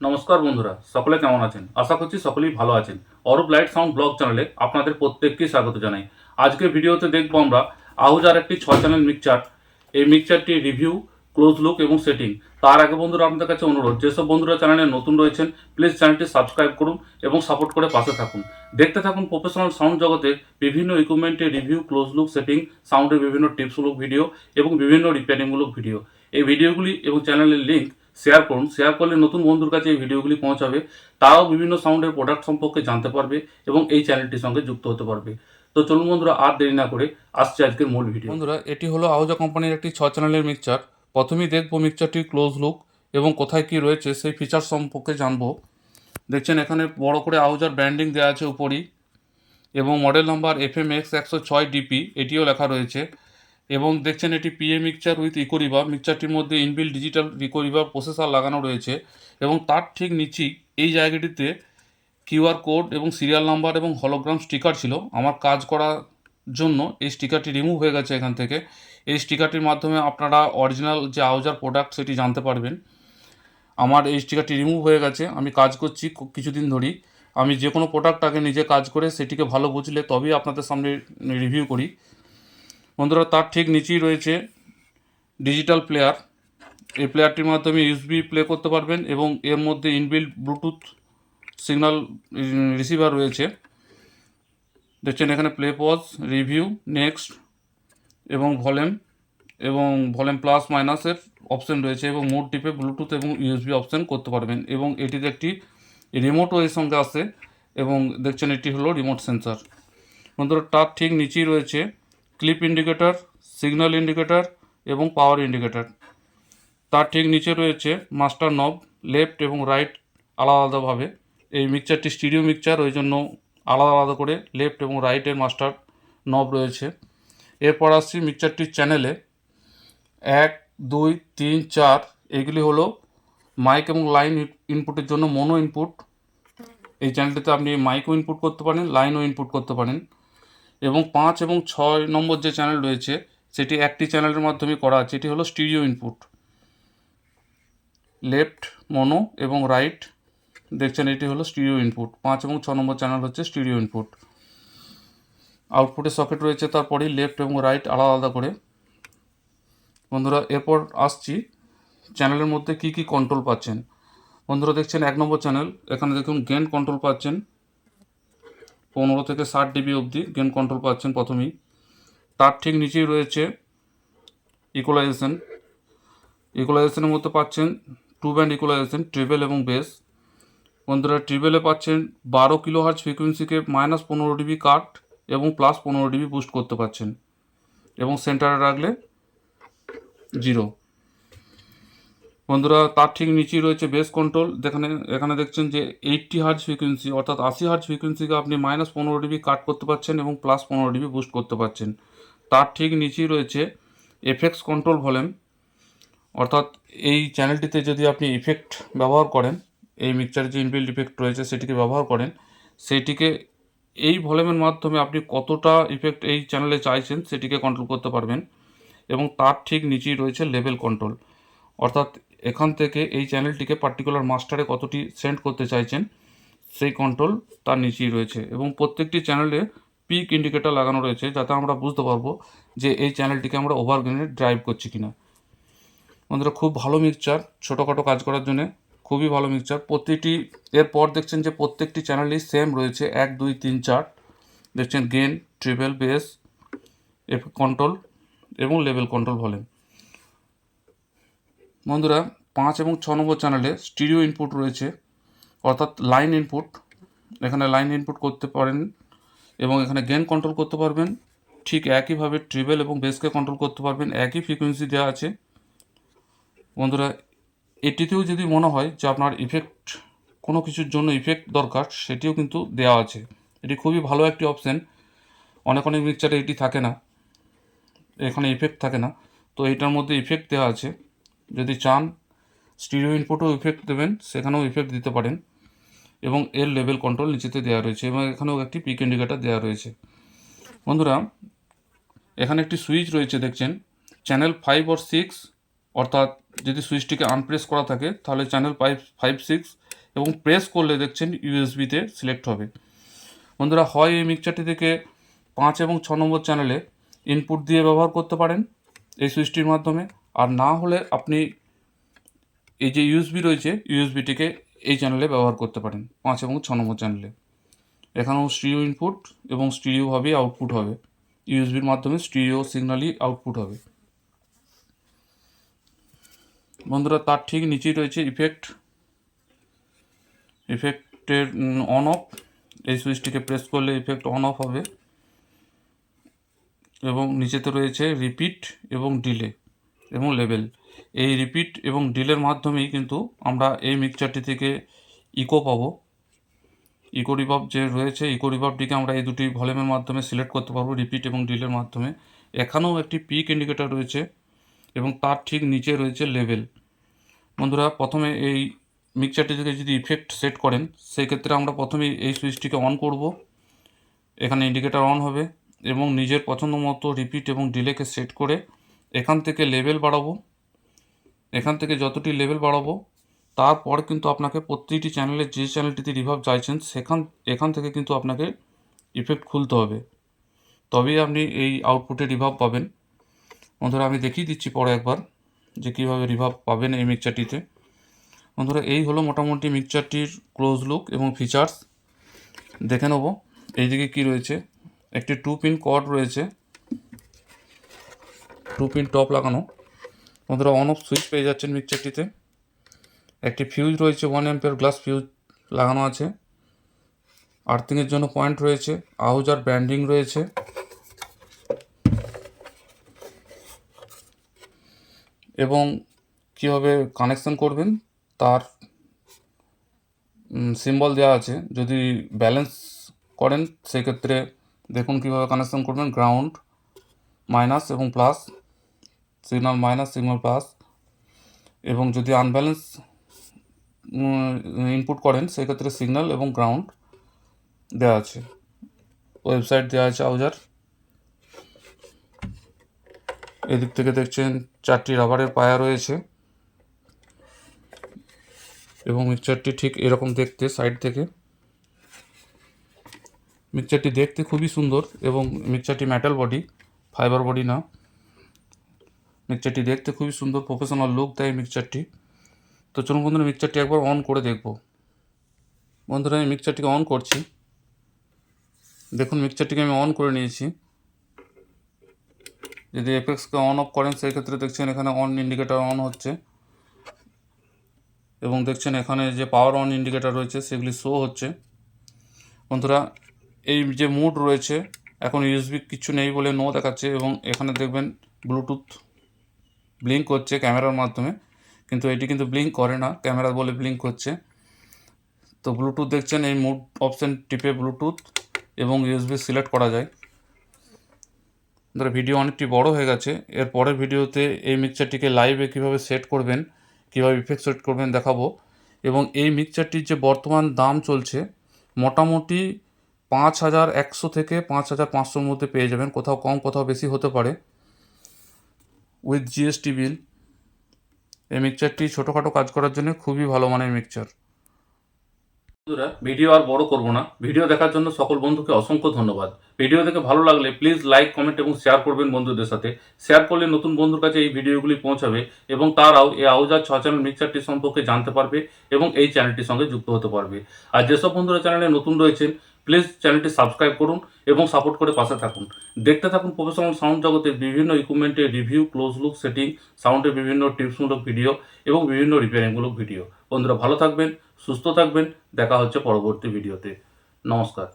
নমস্কার বন্ধুরা, সকলে কেমন আছেন? আশা করছি সকলেই ভালো আছেন। অরূপ লাইট সাউন্ড ব্লগ চ্যানেলে আপনাদের প্রত্যেককে স্বাগত জানাই। আজকের ভিডিওতে দেখব আমরা আহুজার একটি ছ চ্যানেল মিক্সচার এই মিক্সচারটি রিভিউ ক্লোজ লুক এবং সেটিং তার আগে বন্ধুরা, আপনাদের কাছে অনুরোধ, যেসব বন্ধুরা চ্যানেলে নতুন রয়েছেন প্লিজ চ্যানেলটি সাবস্ক্রাইব করুন এবং সাপোর্ট করে পাশে থাকুন। দেখতে থাকুন প্রফেশনাল সাউন্ড জগতে বিভিন্ন ইকুইপমেন্টের রিভিউ ক্লোজ লুক সেটিং সাউন্ডের বিভিন্ন টিপসমূলক ভিডিও এবং বিভিন্ন রিপেয়ারিংমূলক ভিডিও এই ভিডিওগুলি এবং চ্যানেলের লিঙ্ক শেয়ার করুন শেয়ার করলে নতুন বন্ধুর কাছে এই ভিডিওগুলি পৌঁছাবে, তারাও বিভিন্ন সাউন্ডের প্রোডাক্ট সম্পর্কে জানতে পারবে এবং এই চ্যানেলটির সঙ্গে যুক্ত হতে পারবে। তো চলুন বন্ধুরা, আর দেরি না করে আসছে আজকের মূল ভিডিও বন্ধুরা, এটি হলো আহুজা কোম্পানির একটি ছ চ্যানেলের মিক্সচার প্রথমেই দেখব মিক্সচারটির ক্লোজ লুক এবং কোথায় কি রয়েছে, সেই ফিচার সম্পর্কে জানব। দেখছেন, এখানে বড় করে আহুজার ব্র্যান্ডিং দেওয়া আছে উপরই এবং model number F M X একশো ছয় ডিপি এটিও লেখা রয়েছে। এবং দেখছেন এটি পিএ মিক্সচার উইথ ইকোরিভার মিক্সচারটির মধ্যে ইনবিল ডিজিটাল ইকোরিভার প্রসেসার লাগানো রয়েছে এবং তার ঠিক নিচেই এই জায়গাটিতে কিউআর কোড এবং সিরিয়াল নাম্বার এবং হলোগ্রাম স্টিকার ছিল। আমার কাজ করার জন্য এই স্টিকারটি রিমুভ হয়ে গেছে এখান থেকে। এই স্টিকারটির মাধ্যমে আপনারা অরিজিনাল যে আউজার প্রোডাক্ট সেটি জানতে পারবেন। আমার এই স্টিকারটি রিমুভ হয়ে গেছে। আমি কাজ করছি কিছুদিন ধরেই। আমি যে কোনো প্রোডাক্ট আগে নিজে কাজ করে সেটিকে ভালো বুঝলে তবেই আপনাদের সামনে রিভিউ করি। বন্ধুরা, তার ঠিক নিচেই রয়েছে ডিজিটাল প্লেয়ার এই প্লেয়ারটির মাধ্যমে ইউএসবি প্লে করতে পারবেন এবং এর মধ্যে ইনবিল্ড ব্লুটুথ সিগন্যাল রিসিভার রয়েছে। দেখছেন, এখানে প্লে পজ রিভিউ নেক্সট এবং ভলিউম এবং ভলিউম প্লাস মাইনাসের অপশন রয়েছে এবং মোড টিপে ব্লুটুথ এবং ইউএসবি অপশন করতে পারবেন এবং এটিতে একটি রিমোটও এর সঙ্গে আসে এবং দেখছেন, এটি হলো রিমোট সেন্সার বন্ধুরা, তার ঠিক নিচেই রয়েছে ক্লিপ ইন্ডিকেটর, সিগন্যাল ইন্ডিকেটর এবং পাওয়ার ইন্ডিকেটর। তার ঠিক নিচে রয়েছে মাস্টার নব, লেফট এবং রাইট আলাদা আলাদাভাবে এই মিক্সচারটি স্টিরিও মিক্সচার, ওই জন্য আলাদা আলাদা করে লেফট এবং রাইটের মাস্টার নব রয়েছে। এরপর আসছি মিক্সচারটির চ্যানেলে। এক, দুই, তিন, চার, এগুলি হলো মাইক এবং লাইন ইনপুটের জন্য মোনো ইনপুট। এই চ্যানেলটিতে আপনি মাইকও ইনপুট করতে পারেন, লাইনও ইনপুট করতে পারেন। এবং পাঁচ এবং ছয় নম্বর যে চ্যানেল রয়েছে, সেটি একটি চ্যানেলের মাধ্যমে করা আছে। এটি হলো স্টিরিও ইনপুট লেফট মনো এবং রাইট দেখছেন, এটি হলো স্টিরিও ইনপুট পাঁচ এবং ছ নম্বর চ্যানেল হচ্ছে স্টিরিও ইনপুট আউটপুটের সকেট রয়েছে তারপরেই লেফট এবং রাইট আলাদা আলাদা করে। বন্ধুরা, এরপর আসছি চ্যানেলের মধ্যে কি কি কন্ট্রোল পাচ্ছেন। বন্ধুরা, দেখছেন এক নম্বর চ্যানেল এখানে দেখুন গেন কন্ট্রোল পাচ্ছেন। পনেরো থেকে ষাট ডিবি অবধি গেন কন্ট্রোল পাচ্ছেন প্রথমেই। তার ঠিক নিচেই রয়েছে ইকুলাইজেশন ইকুলাইজেশনের মধ্যে পাচ্ছেন টু ব্যান্ড ইকুলাইজেশন ট্রিবেল এবং বেস বন্ধুরা ট্রিবেলে পাচ্ছেন বারো কিলো হার্জ ফ্রিকুয়েন্সিকে মাইনাস পনেরো ডিবি কাট এবং প্লাস পনেরো ডিবি বুস্ট করতে পারছেন এবং সেন্টারে রাখলে জিরো বন্ধুরা, তার ঠিক নিচেই রয়েছে বেস কন্ট্রোল যেখানে, এখানে দেখছেন যে এইটটি হার্জ ফ্রিকোয়েন্সি অর্থাৎ আশি হার্জ ফ্রিকোয়েন্সিকে আপনি মাইনাস পনেরো ডিবি কাট করতে পারছেন এবং প্লাস পনেরো ডিবি বুস্ট করতে পারছেন। তার ঠিক নিচেই রয়েছে এফেক্টস কন্ট্রোল ভলিউম অর্থাৎ এই চ্যানেলটিতে যদি আপনি ইফেক্ট ব্যবহার করেন, এই মিক্সচারে যে ইনবিল্ড ইফেক্ট রয়েছে সেটিকে ব্যবহার করেন, সেটিকে এই ভলিউমের মাধ্যমে আপনি কতটা ইফেক্ট এই চ্যানেলে চাইছেন সেটিকে কন্ট্রোল করতে পারবেন এবং তার ঠিক নিচেই রয়েছে লেভেল কন্ট্রোল অর্থাৎ এখান থেকে এই চ্যানেলটিকে পার্টিকুলার মাস্টারে কতটি সেন্ড করতে চাইছেন, সেই কন্ট্রোল তার নিচেই রয়েছে এবং প্রত্যেকটি চ্যানেলে পিক ইন্ডিকেটর লাগানো রয়েছে যাতে আমরা বুঝতে পারব যে এই চ্যানেলটিকে আমরা ওভারগ্রেনে ড্রাইভ করছি কিনা। বন্ধুরা, খুব ভালো মিক্সচার ছোটোখাটো কাজ করার জন্য খুবই ভালো মিক্সচার প্রতিটি, এরপর দেখছেন যে প্রত্যেকটি চ্যানেলই সেম রয়েছে, এক, দুই, তিন, চার। দেখছেন gain treble bass F control এবং লেভেল কন্ট্রোল ভলিউম বন্ধুরা, পাঁচ এবং ছ নম্বর চ্যানেলে স্টিরিও ইনপুট রয়েছে, অর্থাৎ লাইন ইনপুট এখানে লাইন ইনপুট করতে পারেন এবং এখানে গেন কন্ট্রোল করতে পারবেন। ঠিক একইভাবে ট্রিবেল এবং বেসকে কন্ট্রোল করতে পারবেন, একই ফ্রিকোয়েন্সি দেওয়া আছে। বন্ধুরা, এটিতেও যদি মনে হয় যে আপনার ইফেক্ট কোনো কিছুর জন্য ইফেক্ট দরকার, সেটিও কিন্তু দেওয়া আছে। এটি খুবই ভালো একটি অপশান অনেক অনেক মিক্সচারে এটি থাকে না। এখানে ইফেক্ট থাকে না। তো এটার মধ্যে ইফেক্ট দেওয়া আছে। যদি চান, স্টিরিও ইনপুটও ইফেক্ট দেবেন, সেখানেও ইফেক্ট দিতে পারেন এবং এর লেভেল কন্ট্রোল নিচেতে দেওয়া রয়েছে এবং এখানেও একটি পিক ইন্ডিকেটার দেওয়া রয়েছে। বন্ধুরা, এখানে একটি সুইচ রয়েছে, দেখছেন? চ্যানেল ফাইভ আর সিক্স অর্থাৎ যদি সুইচটিকে আনপ্রেস করা থাকে, তাহলে চ্যানেল ফাইভ ফাইভ সিক্স এবং প্রেস করলে দেখছেন ইউএসবিতে সিলেক্ট হবে। বন্ধুরা, হয় এই মিক্সারটি থেকে পাঁচ এবং ছ নম্বর চ্যানেলে ইনপুট দিয়ে ব্যবহার করতে পারেন এই সুইচটির মাধ্যমে। আর না হলে আপনি এই যে ইউএসবি রয়েছে ইউএসবিটিকে এই চ্যানেলে ব্যবহার করতে পারেন। পাঁচ এবং ছ নম্বর চ্যানেলে এখানেও স্টিরিও ইনপুট এবং স্টিরিওভাবেই আউটপুট হবে। ইউএসবির মাধ্যমে স্টিরিও সিগন্যালই আউটপুট হবে। বন্ধুরা, তার ঠিক নিচেই রয়েছে ইফেক্ট ইফেক্টের অন অফ এই সুইচটিকে প্রেস করলে ইফেক্ট অন অফ হবে। এবং নিচেতে রয়েছে রিপিট এবং ডিলে এবং লেভেল এই রিপিট এবং ডিলের মাধ্যমেই কিন্তু আমরা এই মিক্সচারটি থেকে ইকো পাবো। ইকো রিভাব যে রয়েছে ইকো রিভাবটিকে আমরা এই দুটি ভলিউমের মাধ্যমে সিলেক্ট করতে পারব রিপিট এবং ডিলের মাধ্যমে। এখানেও একটি পিক ইন্ডিকেটর রয়েছে এবং তার ঠিক নিচে রয়েছে লেভেল বন্ধুরা, প্রথমে এই মিক্সচারটি থেকে যদি ইফেক্ট সেট করেন, সেই ক্ষেত্রে আমরা প্রথমে এই সুইচটিকে অন করব। এখানে ইন্ডিকেটর অন হবে এবং নিজের পছন্দ মতো রিপিট এবং ডিলেকে সেট করে এখান থেকে লেভেল বাড়াবো, এখান থেকে যতটি লেভেল বাড়াবো, তারপর কিন্তু আপনাকে প্রতিটি চ্যানেলে যে চ্যানেলটিতে রিভাব চাইছেন, সেখান, এখান থেকে কিন্তু আপনাকে ইফেক্ট খুলতে হবে। তবেই আপনি এই আউটপুটে রিভাব পাবেন। বন্ধুরা, আমি দেখিয়ে দিচ্ছি পরে একবার যে কীভাবে রিভাব পাবেন এই মিক্সচারটিতে বন্ধুরা, এই হলো মোটামুটি মিক্সচারটির ক্লোজ লুক এবং ফিচার্স দেখে নেব, এইদিকে কি রয়েছে? একটি টু পিন কর্ড রয়েছে। টু পিন টপ লাগানো। বন্ধুরা অন অফ সুইচ পেয়ে যাচ্ছেন মিক্সচারটিতে। একটি ফিউজ রয়েছে ওয়ান অ্যাম্পের গ্লাস ফিউজ লাগানো আছে। আর্থিংয়ের জন্য পয়েন্ট রয়েছে আউজার ব্র্যান্ডিং রয়েছে। এবং কীভাবে কানেকশন করবেন, তার সিম্বল দেওয়া আছে। যদি ব্যালেন্স করেন, সেক্ষেত্রে দেখুন কীভাবে কানেকশন করবেন গ্রাউন্ড মাইনাস এবং plus signal minus signal plus এবং যদি আনব্যালেন্স ইনপুট করেন, সেক্ষেত্রে সিগন্যাল এবং গ্রাউন্ড দেওয়া আছে। ওয়েবসাইট দেওয়া আছে আউজার এদিক থেকে দেখছেন চারটি রাবারের পায়া রয়েছে। এবং মিক্সচারটি ঠিক এরকম দেখতে সাইড থেকে। মিক্সচারটি দেখতে খুবই সুন্দর এবং মিক্সচারটি মেটাল বডি ফাইবার বডি না। মিক্সচারটি দেখতে খুবই সুন্দর প্রফেশনাল লুক দেয় মিক্সচারটি তো চলুন বন্ধুরা মিক্সচারটি একবার অন করে দেখব। বন্ধুরা, আমি মিক্সচারটিকে অন করছি। দেখুন মিক্সচারটিকে আমি অন করে নিয়েছি। যদি এফেক্সকে অন অফ করেন সেই ক্ষেত্রে দেখছেন এখানে অন ইন্ডিকেটার অন হচ্ছে। এবং দেখছেন এখানে যে পাওয়ার অন ইন্ডিকেটার রয়েছে, সেগুলি শো হচ্ছে। বন্ধুরা, এই যে মুড রয়েছে, এখন ইউএসবি কিছু নেই বলে নো দেখাচ্ছে। এবং এখানে দেখবেন ব্লুটুথ ব্লিঙ্ক করছে ক্যামেরার মাধ্যমে, কিন্তু এটি কিন্তু ব্লিঙ্ক করে না, ক্যামেরা বলে ব্লিঙ্ক করছে তো ব্লুটুথ দেখছেন, এই মুড অপশান টিপে ব্লুটুথ এবং ইউএসবি সিলেক্ট করা যায়। ধরো ভিডিও অনেকটি বড় হয়ে গেছে, এর পরের ভিডিওতে এই মিক্সারটিকে লাইভে কীভাবে সেট করবেন, কীভাবে ইফেক্ট সেট করবেন দেখাবো। এবং এই মিক্সারটির যে বর্তমান দাম চলছে, মোটামুটি পাঁচ হাজার একশো থেকে পাঁচ হাজার পাঁচশোর মধ্যে পেয়ে যাবেন, কোথাও কম, কোথাও বেশি হতে পারে। উইথ জিএসটি বিল এই মিক্সচারটি ছোটোখাটো কাজ করার জন্য খুবই ভালো মানের মিক্সচার বন্ধুরা ভিডিও আর বড় করব না। ভিডিও দেখার জন্য সকল বন্ধুকে অসংখ্য ধন্যবাদ। ভিডিও দেখে ভালো লাগলে প্লিজ লাইক কমেন্ট এবং শেয়ার করবেন বন্ধুদের সাথে। শেয়ার করলে নতুন বন্ধুর কাছে এই ভিডিওগুলি পৌঁছাবে এবং তারাও এই আউজার ছ চ্যানেল মিক্সারটি সম্পর্কে জানতে পারবে এবং এই চ্যানেলটির সঙ্গে যুক্ত হতে পারবে। আর যেসব বন্ধুরা চ্যানেলে নতুন রয়েছেন প্লিজ চ্যানেলটি সাবস্ক্রাইব করুন এবং সাপোর্ট করে পাশে থাকুন। দেখতে থাকুন প্রফেশনাল সাউন্ড জগতের বিভিন্ন ইকুইপমেন্টের রিভিউ ক্লোজ লুক সেটিং সাউন্ডের বিভিন্ন টিপসমূলক ভিডিও এবং বিভিন্ন রিপেয়ারিংমূলক ভিডিও বন্ধুরা ভালো থাকবেন, সুস্থ থাকবেন। দেখা হচ্ছে পরবর্তী ভিডিওতে নমস্কার।